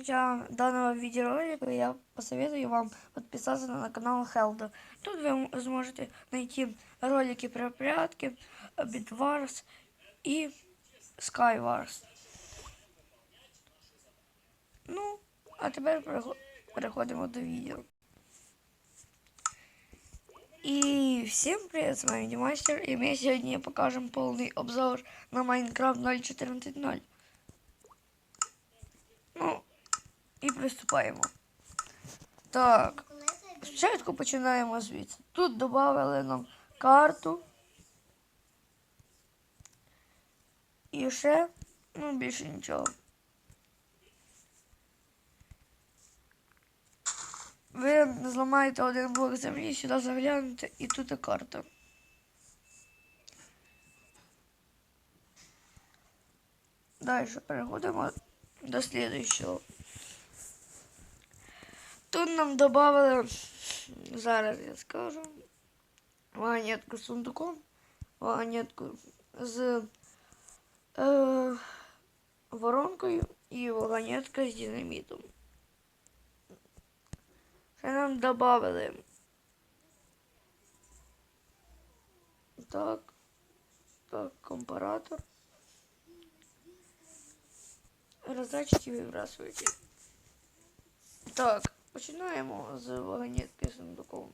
начала данного видеоролика я посоветую вам подписаться на канал Хелда. Тут вы сможете найти ролики про прятки, Bitwars и Skywars. Ну, а тепер перехо- переходимо до відео. И всем привет, с вами Димастер, и мы сегодня покажем полный обзор на Minecraft 0.14.0. і приступаємо. Так, спочатку починаємо звідси. Тут додали нам карту. І ще, ну, більше нічого. Ви зламаєте один блок землі, сюди заглянете і тут і карта. Далі переходимо до слідуючого. Тут нам додали, зараз я скажу, вагонетку з сундуком, вагонетку з е, воронкою і вагонетка з динамітом. Ще нам додали. Так, так, компаратор. Роздатчики вибрасують. Так, починаємо з вагонетки з сундуком.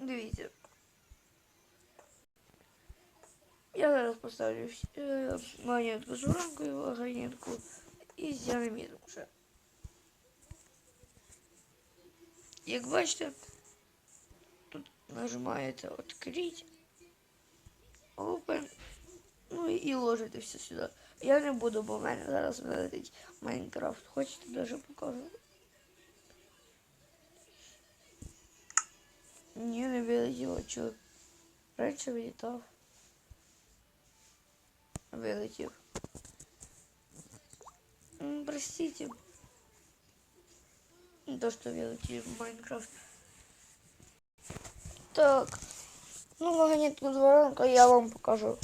Дивіться. Я зараз поставлю всі- е, вагонетку з воронкою, вагонетку і з динамітом ще. Як бачите, тут нажимаєте «Открыть», «Open», ну і ложите все сюди. Я не буду, бо в мене зараз вилетить Майнкрафт. Хочете даже покажу? Ні, не вилетіло, чого. Раніше вилітав. Вилетів. М, Простите. Не То, что вилетів в Майнкрафт. Так. Ну, вагонетку з воронкою я вам покажу.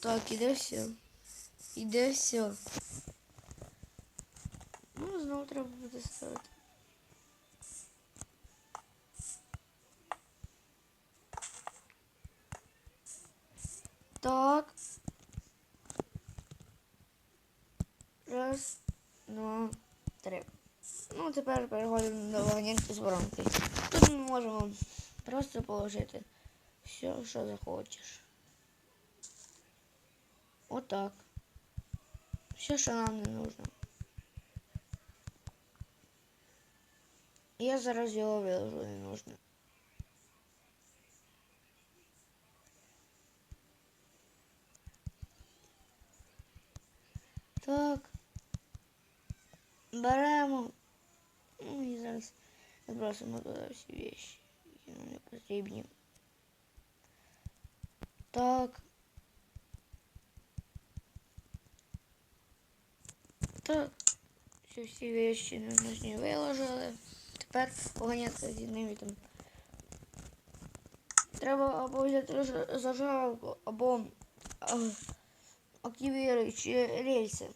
Так, іде все. Іде все. Ну, знову треба буде ставити. Так. Раз, два, три. Ну, тепер переходимо до вагонетки з воронки. Тут ми можемо просто положити все, що захочеш. Отак. Все, що нам не нужно. Я зараз його виложу не нужно. Так. Беремо. Ну і зараз збросимо туди всі вещи, які нам не потрібні. Так. Так. Всі всі вещи ненужні виложили. Тепер поганяти з динамітом. Треба або взяти ж- зажигалку, або а, активіруючи рельси.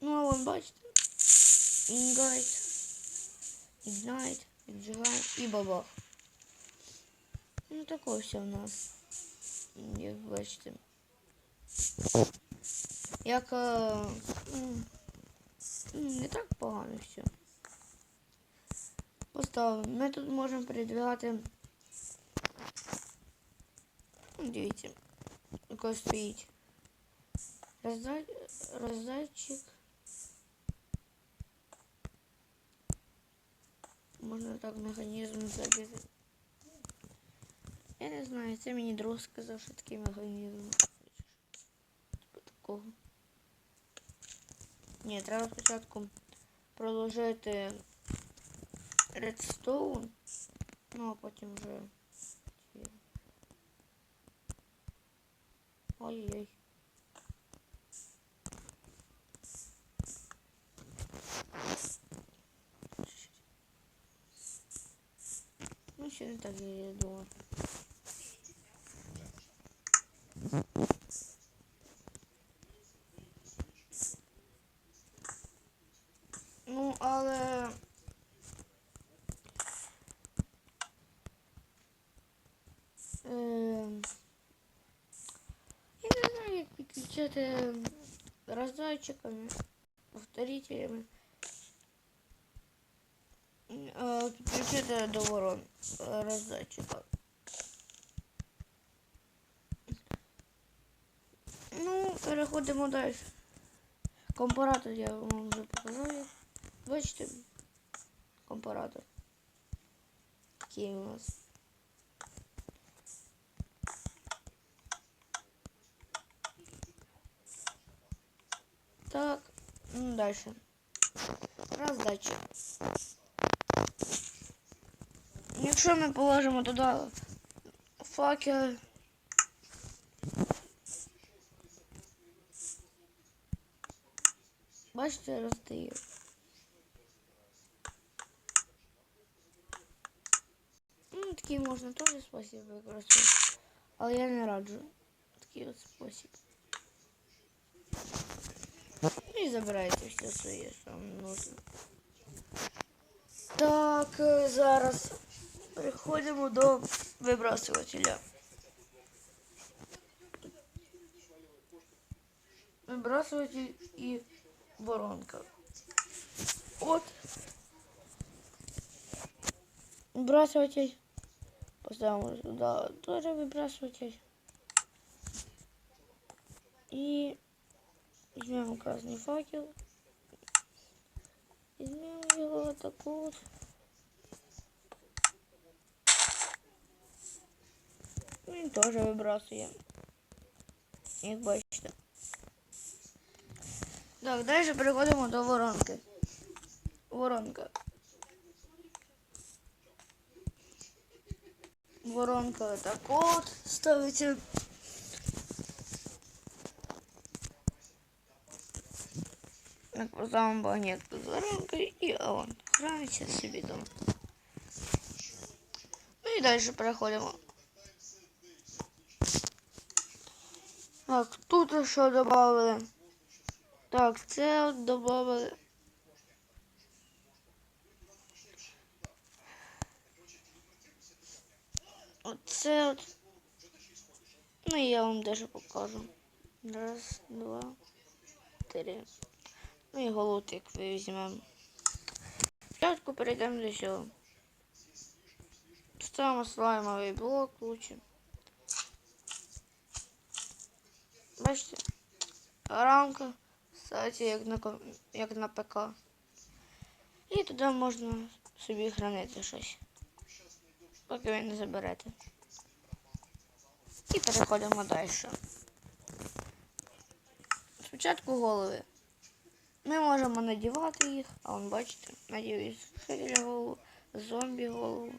Ну, а вон бачите. Інгайт, Ignite, віджигаємо і бабах. Ну таке все в нас. Як бачите. Як не так погано все. Поставимо. Ми тут можемо передвигати. Ну, Дивіться. Якось стоїть. Роздай... Роздатчик. Можна так механізм забити. Я не знаю, це мені друг сказав, що такий механізм. Типу такого. Ні, треба спочатку проложити редстоун, ну а потім вже. ці- Ой-ой. Не так, як я думав. Ну, але. Ем, Я не знаю, як підключити роздатчиками, повторителями. Е, Підключити до ворон е, роздатчика. Ну, переходимо далі. Компаратор я вам вже показав. Бачите? Компаратор. Такий у нас. Так, дальше. Роздача. Якщо ми положимо туди факел. Бачите, роздає. Ну, такий можна теж спосіб використовувати. Але я не раджу. Такий от спосіб. Ну і забирайте все своє, що вам нужно. Так, е, зараз переходимо до вибрасувателя. Вибрасуватель і воронка. От. Выбрасыватель. Поставим сюда тоже выбрасыватель. И возьмем красный факел. Возьмем его так вот. Ну, И тоже выбрасываем. Як бачите. Так, далі переходимо до воронки. Воронка. Воронка так от ставиться. Так поставимо багнетку з воронкою і он грається собі дома. Ну і далі переходимо. Так, тут що додали? Так, це от додали. Оце от. Ну і я вам даже покажу. Раз, два, три. Ну і голотик візьмемо. Спочатку перейдемо до цього. Ставимо слаймовий блок лучше. Бачите? Рамка кстати, як на, як на ПК. І туди можна собі хранити щось. Поки ви не заберете. І переходимо далі. Спочатку голови. Ми можемо надівати їх, а он бачите, надію ширі голову, зомбі голову.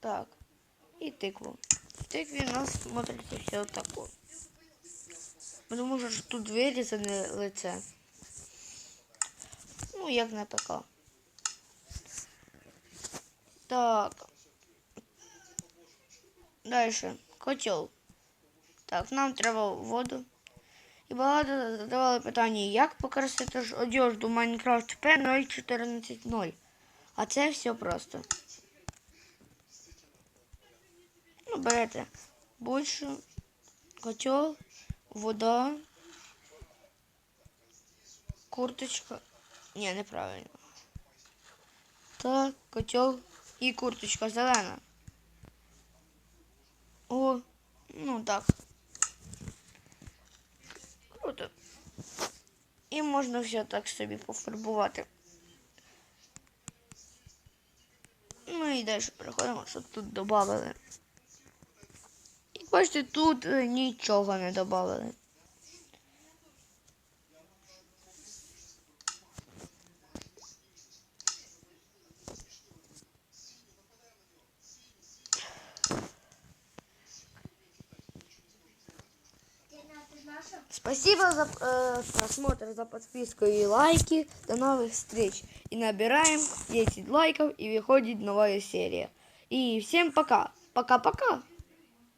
Так. І тикву. В тикві у нас смотриться все отако. Тому що тут вирізане лице. Ну, як на ПК. Так. Дальше. Котел. Так, нам треба воду. І багато задавали питання, як покрасити ж одежду Minecraft P014.0. А це все просто. Ну, берете більше, котел, вода, курточка. Ні, неправильно. Так, котел і курточка зелена. О, ну так. Круто. І можна все так собі пофарбувати. Ну і далі переходимо, що тут додали. І бачите, тут е, нічого не додали. Спасибо за э, просмотр, за подписку и лайки. До новых встреч. И набираем 10 лайков и выходит новая серия. И всем пока. Пока-пока.